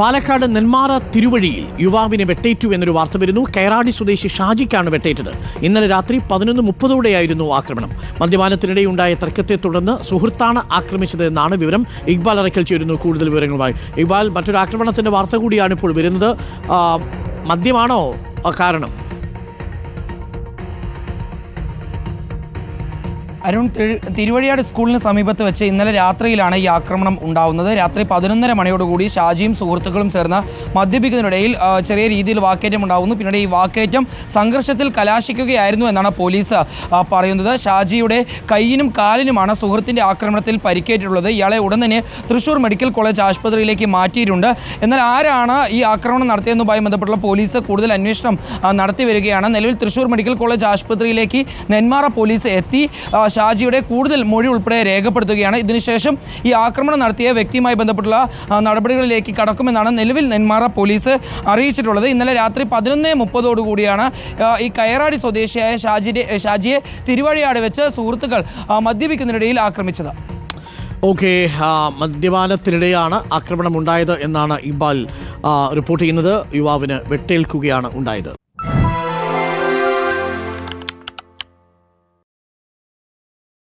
പാലക്കാട് നെന്മാറ തിരുവഴിയിൽ യുവാവിനെ വെട്ടേറ്റു എന്നൊരു വാർത്ത വരുന്നു. കയറാടി സ്വദേശി ഷാജിക്കാണ് വെട്ടേറ്റത്. ഇന്നലെ രാത്രി പതിനൊന്ന് മുപ്പതോടെയായിരുന്നു ആക്രമണം. മദ്യപാനത്തിനിടെയുണ്ടായ തർക്കത്തെ തുടർന്ന് സുഹൃത്താണ് ആക്രമിച്ചത് എന്നാണ് വിവരം. ഇക്ബാൽ അറക്കൽ ചേരുന്നു കൂടുതൽ വിവരങ്ങളുമായി. ഇക്ബാൽ മറ്റൊരു ആക്രമണത്തിന്റെ വാർത്ത കൂടിയാണ് ഇപ്പോൾ വരുന്നത്. മദ്യമാണോ കാരണം? അരുൺ തിരു- തിരുവഴിയാട് സ്കൂളിന് സമീപത്ത് വെച്ച് ഇന്നലെ രാത്രിയിലാണ് ഈ ആക്രമണം ഉണ്ടാവുന്നത്. രാത്രി പതിനൊന്നര മണിയോടുകൂടി ഷാജിയും സുഹൃത്തുക്കളും ചേർന്ന് മദ്യപിക്കുന്നതിനിടയിൽ ചെറിയ രീതിയിൽ വാക്കേറ്റം ഉണ്ടാവുന്നു. പിന്നീട് ഈ വാക്കേറ്റം സംഘർഷത്തിൽ കലാശിക്കുകയായിരുന്നു എന്നാണ് പോലീസ് പറയുന്നത്. ഷാജിയുടെ കൈയിനും കാലിനുമാണ് സുഹൃത്തിന്റെ ആക്രമണത്തിൽ പരിക്കേറ്റിട്ടുള്ളത്. ഇയാളെ ഉടൻ തന്നെ തൃശൂർ മെഡിക്കൽ കോളേജ് ആശുപത്രിയിലേക്ക് മാറ്റിയിട്ടുണ്ട്. എന്നാൽ ആരാണ് ഈ ആക്രമണം നടത്തിയതുമായി ബന്ധപ്പെട്ടുള്ള പോലീസ് കൂടുതൽ അന്വേഷണം നടത്തി വരികയാണ്. നിലവിൽ തൃശൂർ മെഡിക്കൽ കോളേജ് ആശുപത്രിയിലേക്ക് നെന്മാറ പോലീസ് എത്തി. ഷാജിയുടെ കൂടുതൽ മൊഴി ഉൾപ്പെടെ രേഖപ്പെടുത്തുകയാണ്. ഇതിനുശേഷം ഈ ആക്രമണം നടത്തിയ വ്യക്തിയുമായി ബന്ധപ്പെട്ടുള്ള നടപടികളിലേക്ക് കടക്കുമെന്നാണ് നിലവിൽ നെന്മാറ പോലീസ് അറിയിച്ചിട്ടുള്ളത്. ഇന്നലെ രാത്രി പതിനൊന്ന് മുപ്പതോടുകൂടിയാണ് കൂടിയാണ് ഈ കയറാടി സ്വദേശിയായ ഷാജിയുടെ ഷാജിയെ തിരുവഴിയാട് വെച്ച് സുഹൃത്തുക്കൾ മദ്യപിക്കുന്നതിനിടയിൽ ആക്രമിച്ചത്. ഓക്കെ മദ്യപാനത്തിനിടെയാണ് ആക്രമണം ഉണ്ടായത് എന്നാണ് ഇക്ബാൽ റിപ്പോർട്ട് ചെയ്യുന്നത്. യുവാവിന് വെട്ടേൽക്കുകയാണ് ഉണ്ടായത്.